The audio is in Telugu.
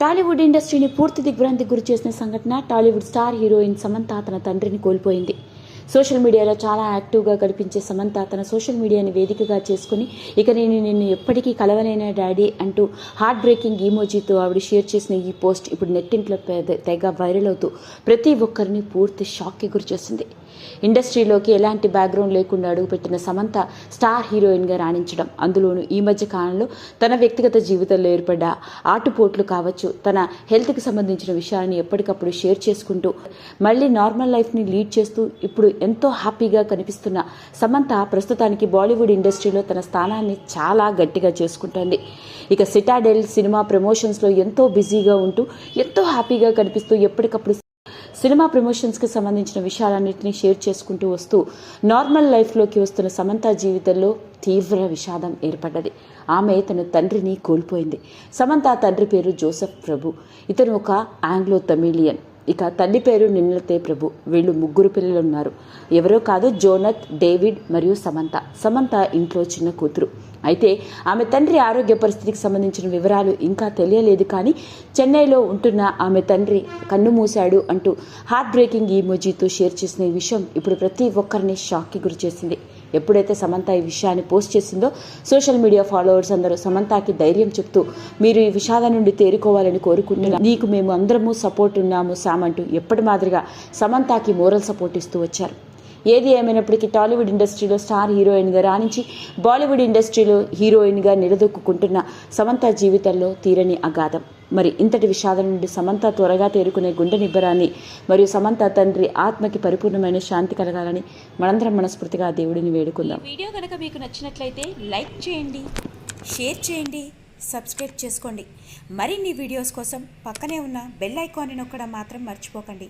టాలీవుడ్ ఇండస్ట్రీని పూర్తి దిగ్భ్రాంతికి గురి చేసిన సంఘటన టాలీవుడ్ స్టార్ హీరోయిన్ సమంత తన తండ్రిని కోల్పోయింది. సోషల్ మీడియాలో చాలా యాక్టివ్గా కనిపించే సమంత తన సోషల్ మీడియాని వేదికగా చేసుకుని ఇక నేను నిన్ను ఎప్పటికీ కలవలేనా డాడీ అంటూ హార్ట్ బ్రేకింగ్ ఈమోజీతో ఆవిడ షేర్ చేసిన ఈ పోస్ట్ ఇప్పుడు నెట్టింట్లో తెగ వైరల్ అవుతూ ప్రతి ఒక్కరిని పూర్తి షాక్కి గురిచేసింది ఇండస్ట్రీలోకి ఎలాంటి బ్యాక్గ్రౌండ్ లేకుండా అడుగుపెట్టిన సమంత స్టార్ హీరోయిన్గా రాణించడం. అందులోనూ ఈ మధ్య కాలంలో తన వ్యక్తిగత జీవితంలో ఏర్పడ్డ ఆటుపోట్లు కావచ్చు తన హెల్త్కి సంబంధించిన విషయాలను ఎప్పటికప్పుడు షేర్ చేసుకుంటూ మళ్ళీ నార్మల్ లైఫ్ని లీడ్ చేస్తూ ఇప్పుడు ఎంతో హ్యాపీగా కనిపిస్తున్న సమంత ప్రస్తుతానికి బాలీవుడ్ ఇండస్ట్రీలో తన స్థానాన్ని చాలా గట్టిగా చేసుకుంటోంది. ఇక సిటాడెల్ సినిమా ప్రమోషన్స్లో ఎంతో బిజీగా ఉంటూ ఎంతో హ్యాపీగా కనిపిస్తూ ఎప్పటికప్పుడు సినిమా ప్రమోషన్స్కి సంబంధించిన విషయాలన్నింటినీ షేర్ చేసుకుంటూ వస్తూ నార్మల్ లైఫ్లోకి వస్తున్న సమంత జీవితంలో తీవ్ర విషాదం ఏర్పడ్డది. ఆమె తన తండ్రిని కోల్పోయింది. సమంత తండ్రి పేరు జోసెఫ్ ప్రభు. ఇతను ఒక ఆంగ్లో తమిళియన్. ఇక తల్లి పేరు నిన్నలతే ప్రభు. వీళ్ళు ముగ్గురు పిల్లలు ఉన్నారు. ఎవరో కాదు జోనత్ డేవిడ్ మరియు సమంత. సమంత ఇంట్లో చిన్న కూతురు. అయితే ఆమె తండ్రి ఆరోగ్య పరిస్థితికి సంబంధించిన వివరాలు ఇంకా తెలియలేదు కానీ చెన్నైలో ఉంటున్న ఆమె తండ్రి కన్ను మూశాడు అంటూ హార్ట్ బ్రేకింగ్ ఈమోజీతో షేర్ చేసిన ఈ విషయం ఇప్పుడు ప్రతి ఒక్కరిని షాక్కి గురి చేసింది. ఎప్పుడైతే సమంత ఈ విషయాన్ని పోస్ట్ చేసిందో సోషల్ మీడియా ఫాలోవర్స్ అందరూ సమంతకి ధైర్యం చెప్తూ మీరు ఈ విషాదం నుండి తేరుకోవాలని కోరుకుంటున్నా నీకు మేము అందరము సపోర్ట్ ఉన్నాము సామ్ అంటూ ఎప్పటి మాదిరిగా సమంతకి మోరల్ సపోర్ట్ ఇస్తూ వచ్చారు. ఏది ఏమైనప్పటికీ టాలీవుడ్ ఇండస్ట్రీలో స్టార్ హీరోయిన్గా రాణించి బాలీవుడ్ ఇండస్ట్రీలో హీరోయిన్గా నిలదొక్కుంటున్న సమంత జీవితంలో తీరని అగాధం. మరి ఇంతటి విషాదం నుండి సమంత త్వరగా తేరుకునే గుండె నిబ్బరాన్ని మరియు సమంత తండ్రి ఆత్మకి పరిపూర్ణమైన శాంతి కలగాలని మనందరం మనస్ఫూర్తిగా దేవుడిని వేడుకుందాం. వీడియో కనుక మీకు నచ్చినట్లయితే లైక్ చేయండి షేర్ చేయండి సబ్స్క్రైబ్ చేసుకోండి. మరిన్ని వీడియోస్ కోసం పక్కనే ఉన్న బెల్ ఐకాన్ని నొక్కడం మాత్రం మర్చిపోకండి.